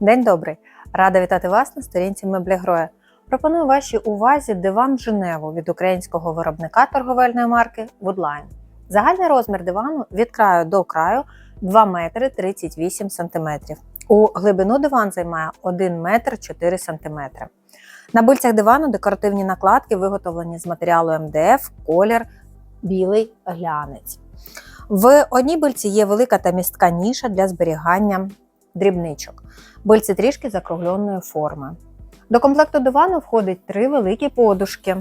День добрий! Рада вітати вас на сторінці Меблігроя. Пропоную вашій увазі диван Женеву від українського виробника торговельної марки Woodline. Загальний розмір дивану від краю до краю 2 метри 38 см. У глибину диван займає 1 метр 4 см. На бильцях дивану декоративні накладки виготовлені з матеріалу МДФ, колір білий глянець. В одній бильці є велика та містка ніша для зберігання дрібничок. Бильці трішки закругленої форми. До комплекту дивану входить три великі подушки.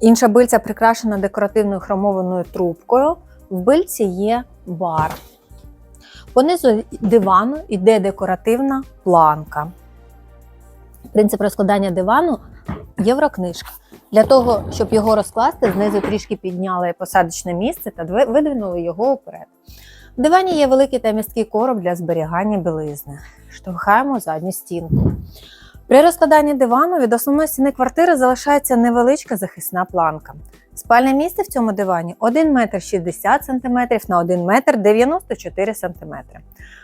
Інша бильця прикрашена декоративною хромованою трубкою. В бильці є бар. Понизу дивану йде декоративна планка. Принцип розкладання дивану єврокнижка. Для того, щоб його розкласти, знизу трішки підняли посадочне місце та видвинули його вперед. В дивані є великий та місткий короб для зберігання білизни. Штовхаємо задню стінку. При розкладанні дивану від основної стіни квартири залишається невеличка захисна планка. Спальне місце в цьому дивані 1 метр 60 см на 1 метр 94 см.